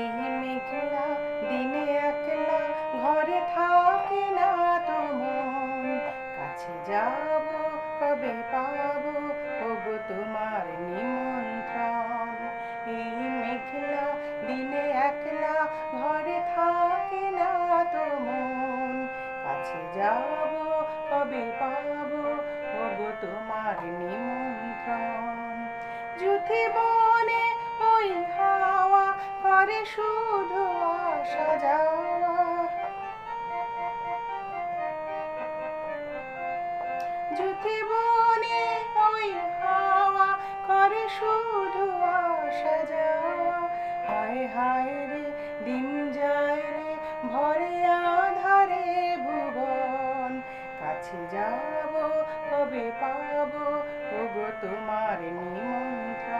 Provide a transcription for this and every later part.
এই মেঘলা, দিনে একলা, ঘরে থাকে না কাছে যাব, কবে পাবো তোমার নিমন্ত্রণ। এই মেঘলা, দিনে একলা, ঘরে থাকে না তো কাছে যাব, কবে পাবো ওগো তোমার নিমন্ত্রণ। যুথি বনে ওই হাওয়া করে শুধু যাওয়া। যুথি বনে ওই হাওয়া করে শুধু যাওয়া। হায় হায় রে, দিন যায় রে, ভরে আধারে ভুবন। কাছে যাব, কবে পাবো, ওগো তোমার নিমন্ত্রণ।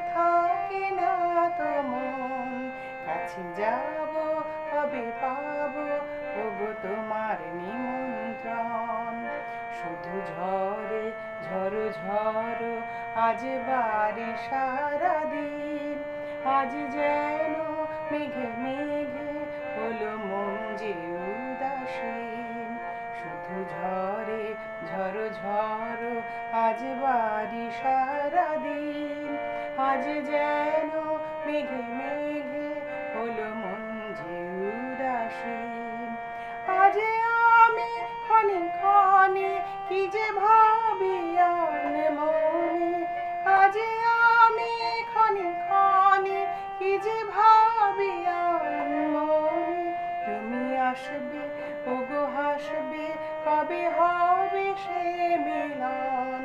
থাকে না তো মন। কাছে যাব, কবে পাবো? ওগো তোমার নিমন্ত্রণ। শুধু ঝরে ঝড়ো ঝড়ো, আজ বাড়ি সারাদিন। আজ যেন মেঘে মেঘে হলো মন যে উদাসীন। শুধু ঝরে ঝড়ো ঝড়ো, আজ বাড়ি সারাদিন। আজ যেন মেঘে মেঘে হলো মন যে উদাসীন। আজ আমি ক্ষণে ক্ষণে কি যে ভাবি মনে, আজ আমি ক্ষণে ক্ষণে কি যে ভাবি মনে। তুমি আসবে, ওগো হাসবে, কবে হবে সে মিলন?